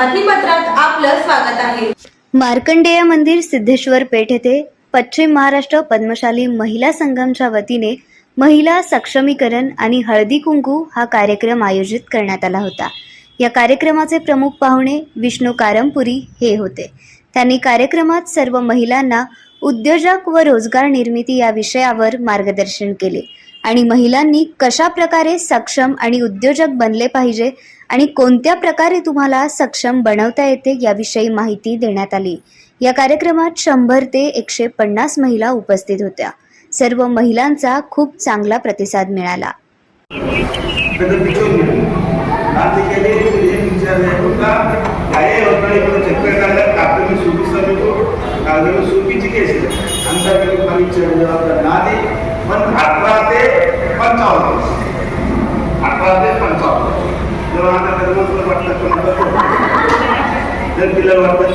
बातमीपत्रात आपलं स्वागत आहे. मार्कंडेय मंदिर सिद्धेश्वर पेठ येथे पश्चिम महाराष्ट्र पद्मशाली महिला संघाच्या वतीने महिला सक्षमीकरण आणि हळदी कुंकू हा कार्यक्रम आयोजित करण्यात आला होता. या कार्यक्रमाचे प्रमुख पाहुणे विष्णू कारमपुरी हे होते. त्यांनी कार्यक्रमात सर्व महिलांना उद्योजक व रोजगार निर्मिती या विषयावर मार्गदर्शन केले. आणि महिलांनी कशा प्रकारे सक्षम आणि उद्योजक बनले पाहिजे आणि कोणत्या प्रकारे तुम्हाला सक्षम बनवता येते याविषयी माहिती देण्यात आली. या कार्यक्रमात शंभर ते एकशे पन्नास महिला उपस्थित होत्या. सर्व महिलांचा खूप चांगला प्रतिसाद मिळाला. पण अठरा ते पंचावन्न. अठरा ते पंचावन्न. जेव्हा आता वाटलं तर तिला वाटलं